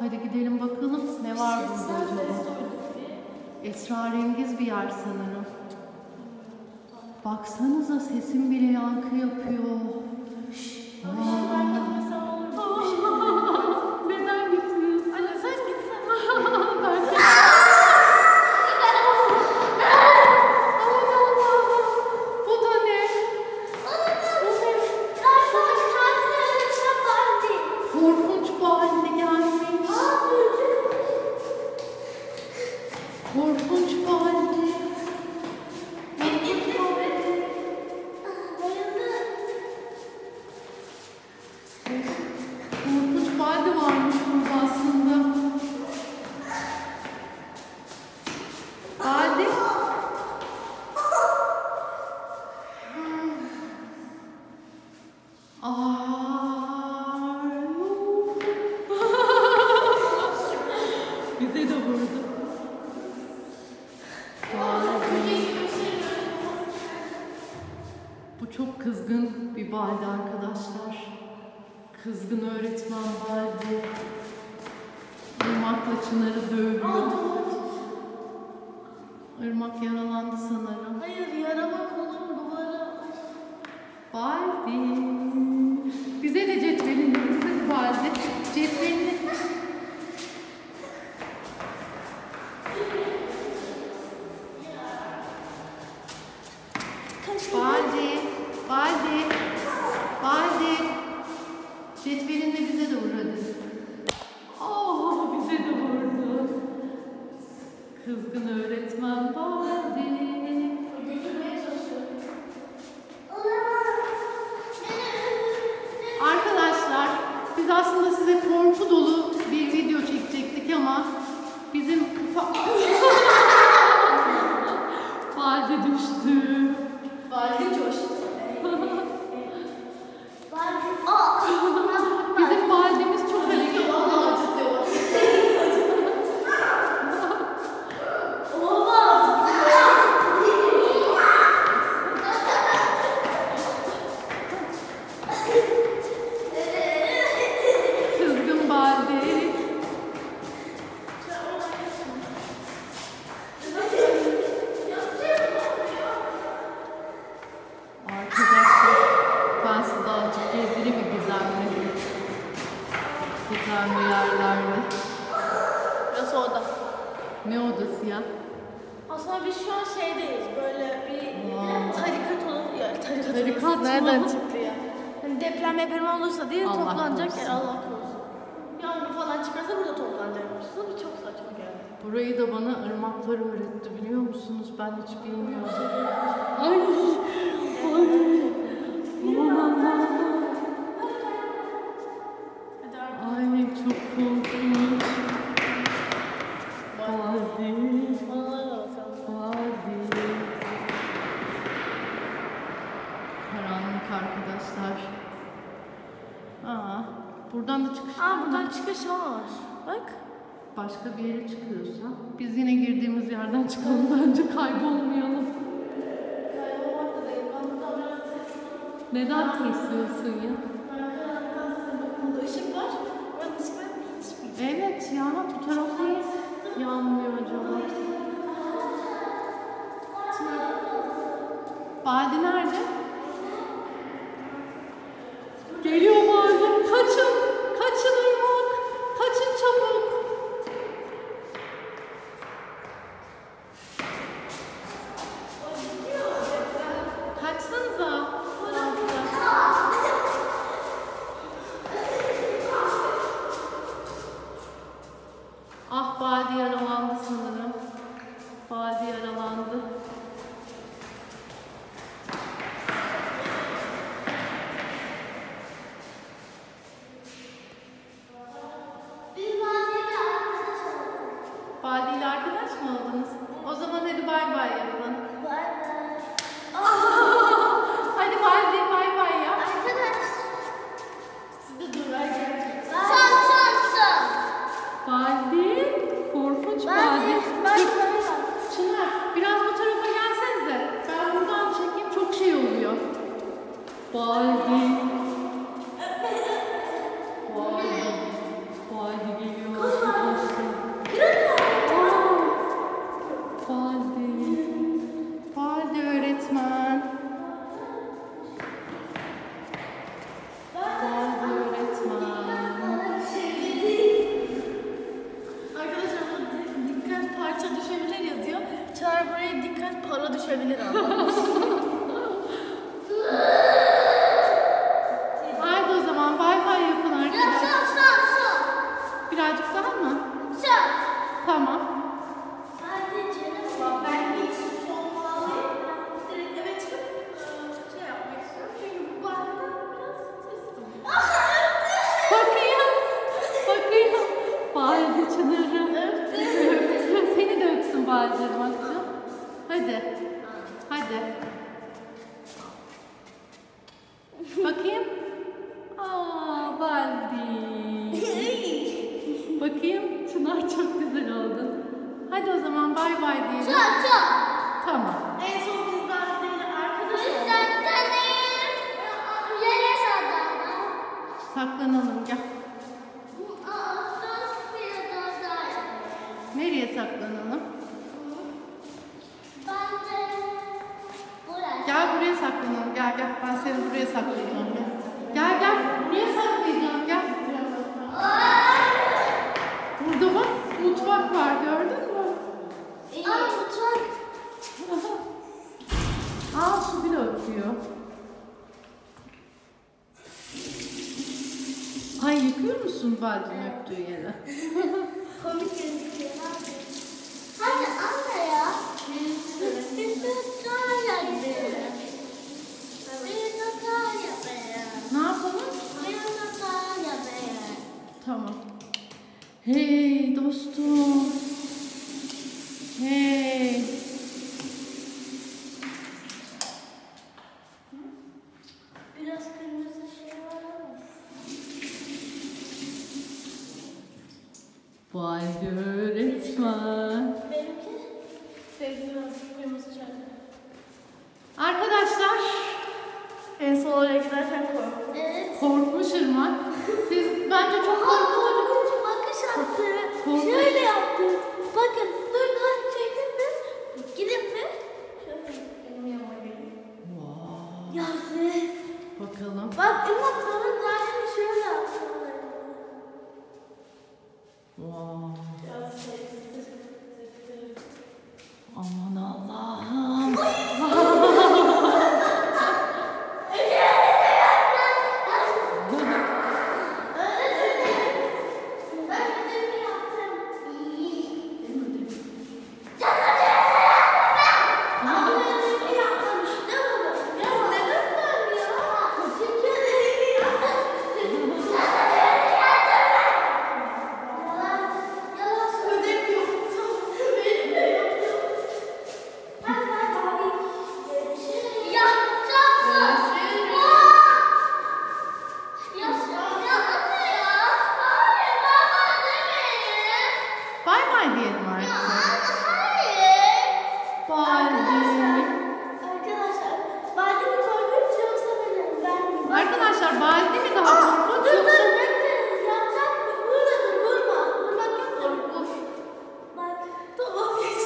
Hadi gidelim bakalım ne var burada Sen acaba? Esrarengiz bir yer sanırım. Baksanıza sesim bile yankı yapıyor. Bir Korkunç balde varmış burada aslında. Balde. Aa. Bize de vurdu. Bu çok kızgın bir balde arkadaşlar. Kızgın öğretmen balde. Irmak'la Çınar'ı dövüyor. Irmak yaralandı sanırım. Hayır yarama kolum duvara. Baldi. Gizemli yerlerde. Burası oda. Ne odası ya? Aslında biz şu an şeydeyiz. Böyle bir Vay. tarikat olur. Ya tarikat, Tarikat orası mı? Nereden çıktı ya? Hani deprem deprem olursa diye Allah toplanacak korusun. yer Allah korusun. Yağmur falan çıkarsa burada toplanacakmışız. Bu çok saçma geldi. Burayı da bana ırmaklar öğretti biliyor musunuz? Ben hiç bilmiyordum. Ay! Ay! Aman Allah'ım. Buradan da çıkış Aa buradan çıkış var. Bak. Başka bir yere çıkıyorsa biz yine girdiğimiz yerden çıkalım bence kaybolmayalım. Neden tırsıyorsun ya? Işık var. Buranın ışık var. Hiç bir Evet ya bu tarafta niye yanmıyor acaba? Badi Ah Badi yaralandı sanırım. Badi yaralandı. aguante. Hadi o zaman bay bay diyelim. Çok çok. Tamam. En son biz Baldi'yle arkadaş Biz olduk. saklanayım. Yere saklanalım. Saklanalım gel. Nereye saklanalım? Ben de buraya. Gel buraya saklanalım. Gel gel. Ben seni buraya saklayacağım. Gel gel. Buraya saklayacağım. Gel. Burada bak mutfak var gördün mü? Aa mutfak. Aa su bile akıyor. Ay yıkıyor musun baldin öptüğü yere? Komik gözüküyor. Hadi anne ya. Bir dodayla Baldi mi daha korkunç Dur dur yoksa? bekle. Yapacak mı? Burada dur vurma. Vurmak yok mu? Vur. Bak. Tamam geç.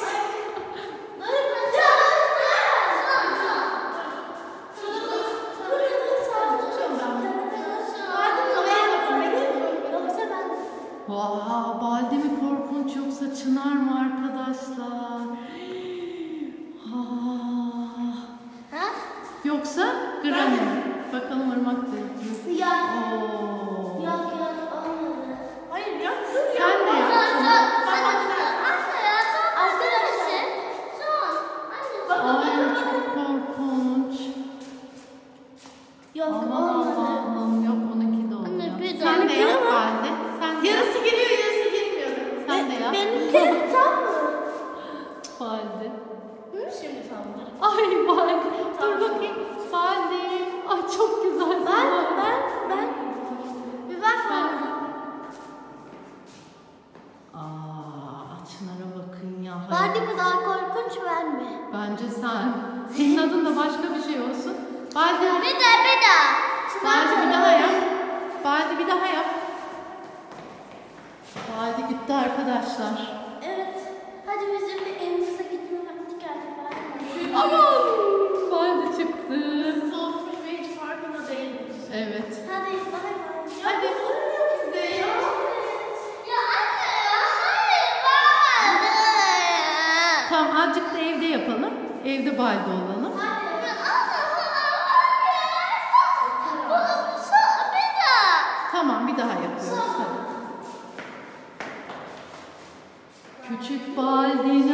Dur dur. Ya. Son. Dur dur ben Vaa, Baldi mi korkunç yoksa Çınar mı arkadaşlar? Ha? Yoksa Granny mi? Bakalım Irmak diyor. Ya. Oo. Yok yok olmadı. Hayır ya. Dur ya. Sen de yap. Son son. Son. Ay çok korkunç. Yok Aman olmadı. Ay Baldi. Dur bakayım. Baldi. Ay çok güzel. Ben, ben, ben. Bir bak bana. Aa, Çınar'a bakın ya. Barbie mi daha korkunç ben mi? Bence sen. Senin adın da başka bir şey olsun. Baldi. Bir de bir de. Baldi bir daha yap. Baldi bir daha yap. Baldi gitti arkadaşlar. Evet. Hadi bizim vakti geldi. Aman Baldi çıktı. Soğutmuş ve hiç farkında değilmiş. Evet. Hadi bay bay. Hadi. Olmuyor bize ya. Ya anne ya hayır olmadı. Tamam azıcık da evde yapalım. Evde Baldi olalım. Tamam bir daha yapıyoruz. Hadi. Küçük Baldi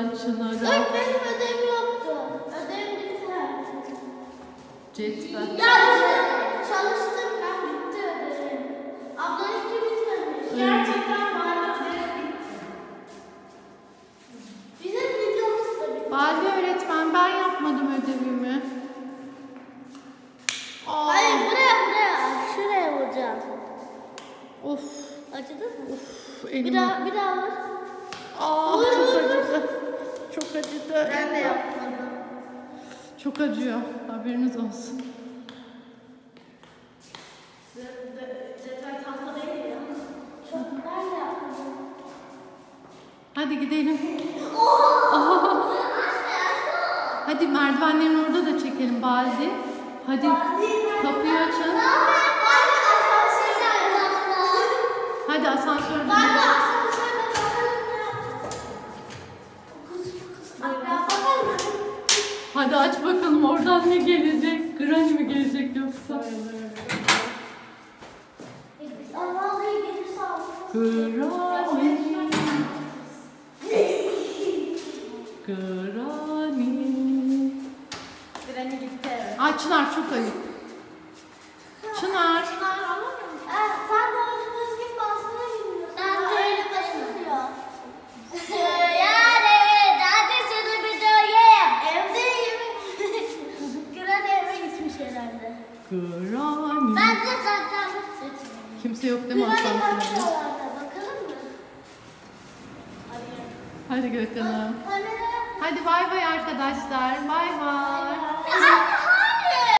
Çınar'a, Çınar'a. Dur benim ödevim yoktu. Ödevim bitti. Cetvel. Ya çalıştım ben bitti ödevim. Ablanın ki bitmemiş. Gerçekten bana ödevim bitti. Bizim videomuz da bitti. Bari öğretmen ben yapmadım ödevimi. Aa. Hayır buraya buraya. Şuraya vuracağım. Of. Acıdı mı? Of, elime. bir daha, bir daha vur acıdı. Ben de yapmadım. Çok acıyor. Haberiniz olsun. Hadi gidelim. Hadi merdivenlerin orada da çekelim Baldi. Hadi kapıyı açın. Hadi asansörde. Hadi aç bakalım oradan ne gelecek? Granny mi gelecek yoksa? Granny. Granny. Granny gitti. Ay Çınar çok ayıp. Çınar. Sen doğru arkadaşlar. Bay bay.